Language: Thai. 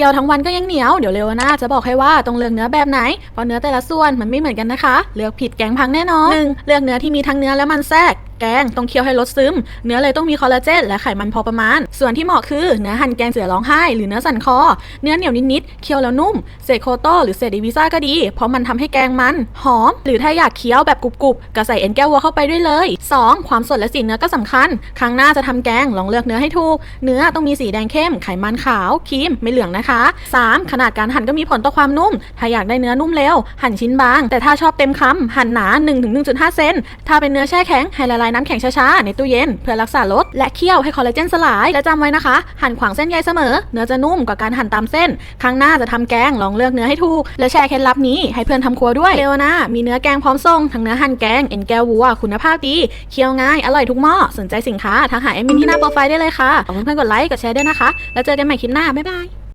เดียวทั้งวันก็ยังเหนียว เดี๋ยวเร็วนะจะบอกให้ว่าต้องเลือกเนื้อแบบไหน เพราะเนื้อแต่ละส่วนมันไม่เหมือนกันนะคะ เลือกผิดแกงพังแน่นอนหนึ่งเลือกเนื้อที่มีทั้งเนื้อและมันแทรก แกงต้องเคี่ยวให้ลดซึม เนื้อเลยต้องมีคอลลาเจนและไขมันพอประมาณ ส่วนที่เหมาะคือเนื้อหั่นแกงเสือร้องไห้หรือเนื้อสันคอ เนื้อเหนียวนิดๆเคี่ยวแล้วนุ่มเศษโคโต้หรือเศษอีวิซ่าก็ดี เพราะมันทำให้แกงมันหอม หรือถ้าอยากเคี้ยวแบบกรุบๆก็ใส่เอ็นแก้ววัวเข้าไปด้วยเลย 2. ความสดและสีเนื้อก็สำคัญ ครั้งหน้าจะทำแกงลองเลือกเนื้อให้ถูก เนื้อต้องมีสีแดงเข้มไขมันขาวครีมไม่เหลืองนะคะ 3. ขนาดการหั่นก็มีผลต่อความนุ่ม ถ้าอยากได้เนื้อนุ่มเร็วหั่นชิ้นบาง แต่ถ้าชอบเต็มคำหั่นหนา 1-1.5 เซนถ้าเป็นเนื้อแช่แข็งให้ละลายน้ำแข็งช้าๆ ในตู้เย็น เพื่อรักษารสและเคี่ยวให้คอลลาเจนสลาย และจำไว้นะคะ หั่นขวางเส้นใยเสมอ เนื้อจะนุ่มกว่าการหั่นตามเส้น ครั้งหน้าจะทำแกงลองเลือกเนื้อให้ถูก และแชร์เคล็ดลับนี้ให้เพื่อนทำครัวด้วยเร็วนะมีเนื้อแกงพร้อมส่งทั้งเนื้อหั่นแกงเอ็นแก้ววัวคุณภาพดีเคี่ยวง่ายอร่อยทุกหม้อสนใจสินค้าทักหาเอมินที่หน้าโปรไฟล์ได้เลยค่ะขอบคุณเพื่อนๆกดไลค์กดแชร์ด้วยนะคะ แล้วเจอกันใหม่คลิปหน้าบ๊ายบาย